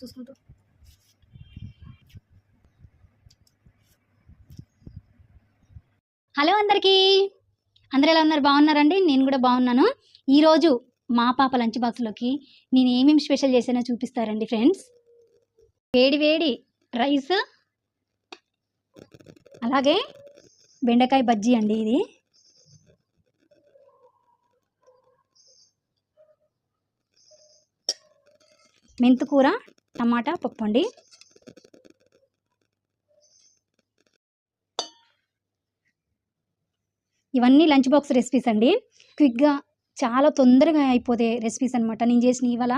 చూసుకుంటూ. హలో అందరికీ. అందరు ఎలా ఉన్నారు? బాగున్నారండి? నేను కూడా బాగున్నాను. ఈరోజు మా పాప లంచ్ బాక్స్లోకి నేను ఏమేమి స్పెషల్ చేసానో చూపిస్తారండి ఫ్రెండ్స్. వేడి వేడి రైస్ అలాగే బెండకాయ బజ్జీ అండి ఇది. మెంతుకూర టమాటా పప్పు అండి ఇవన్నీ లంచ్ బాక్స్ రెసిపీస్ అండి. క్విక్గా చాలా తొందరగా అయిపోతే రెసిపీస్ అనమాట నేను చేసిన ఇవాళ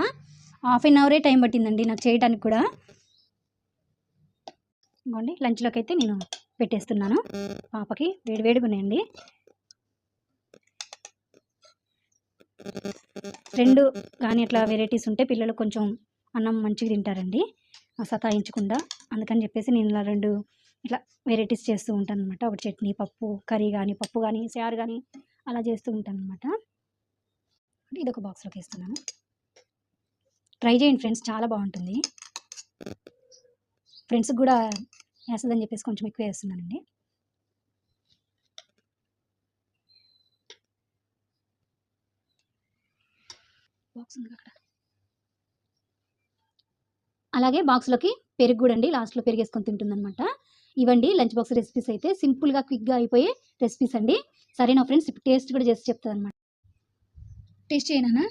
హాఫ్ అన్ అవరే టైం పట్టిందండి నాకు చేయడానికి కూడా. ఇంకోండి లంచ్లోకి అయితే నేను పెట్టేస్తున్నాను. పాపకి వేడివేడిగా ఉన్నాయండి. రెండు కానీ అట్లా వెరైటీస్ ఉంటే పిల్లలు కొంచెం అన్నం మంచిగా తింటారండి. సతాయించకుండా. అందుకని చెప్పేసి నేను ఇలా రెండు ఇట్లా వెరైటీస్ చేస్తూ ఉంటాను అనమాట ఒకటి చట్నీ పప్పు కర్రీ కానీ పప్పు కానీ చారు కానీ అలా చేస్తూ ఉంటాను అనమాట ఇది ఒక బాక్స్లోకి వేస్తున్నాను. ట్రై చేయండి ఫ్రెండ్స్ చాలా బాగుంటుంది. ఫ్రెండ్స్కి కూడా వేస్తుందని చెప్పేసి కొంచెం ఎక్కువ వేస్తున్నానండి. బాక్స్ ఉంది అక్కడ. అలాగే బాక్స్లోకి పెరుగు కూడా అండి లాస్ట్లో పెరుగు వేసుకొని తింటుందన్నమాట. ఇవండి లంచ్ బాక్స్ రెసిపీస్ అయితే సింపుల్గా క్విక్గా అయిపోయే రెసిపీస్ అండి. సరే నా ఫ్రెండ్స్ ఇప్పుడు టేస్ట్ కూడా చేసి చెప్తుంది అనమాట టేస్ట్ చేయనా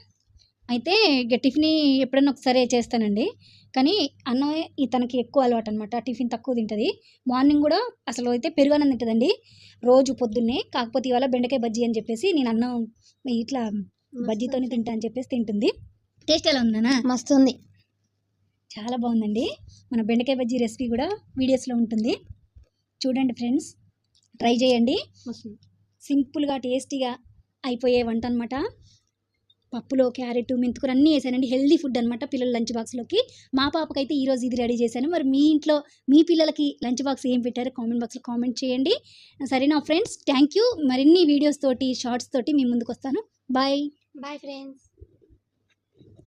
అయితే ఇక టిఫిన్ ఎప్పుడన్నా ఒకసారి చేస్తానండి. కానీ అన్నం తనకి ఎక్కువ అలవాటు అనమాట టిఫిన్ తక్కువ తింటుంది. మార్నింగ్ కూడా అసలు అయితే పెరుగు అన్నం తింటుందండి. రోజు పొద్దున్నే కాకపోతే ఇవాళ బెండకాయ బజ్జీ అని చెప్పేసి నేను అన్నం ఇట్లా బజ్జీతోనే తింటా అని చెప్పేసి తింటుంది. టేస్ట్ ఎలా ఉందనా మస్తు ఉంది. చాలా బాగుందండి. మన బెండకాయ బజ్జీ రెసిపీ కూడా వీడియోస్లో ఉంటుంది. చూడండి ఫ్రెండ్స్ ట్రై చేయండి. సింపుల్గా టేస్టీగా అయిపోయే వంట అనమాట పప్పులో క్యారెట్ మెంతుకూర అన్నీ వేసానండి. హెల్దీ ఫుడ్ అనమాట పిల్లల లంచ్ బాక్స్లోకి. మా పాపకైతే ఈరోజు ఇది రెడీ చేశాను. మరి మీ ఇంట్లో మీ పిల్లలకి లంచ్ బాక్స్ ఏం పెట్టారో కామెంట్ బాక్స్లో కామెంట్ చేయండి. సరేనా ఫ్రెండ్స్? Thank you. మరిన్ని వీడియోస్ తోటి షార్ట్స్ తోటి మీ ముందుకు వస్తాను బాయ్. Bye friends.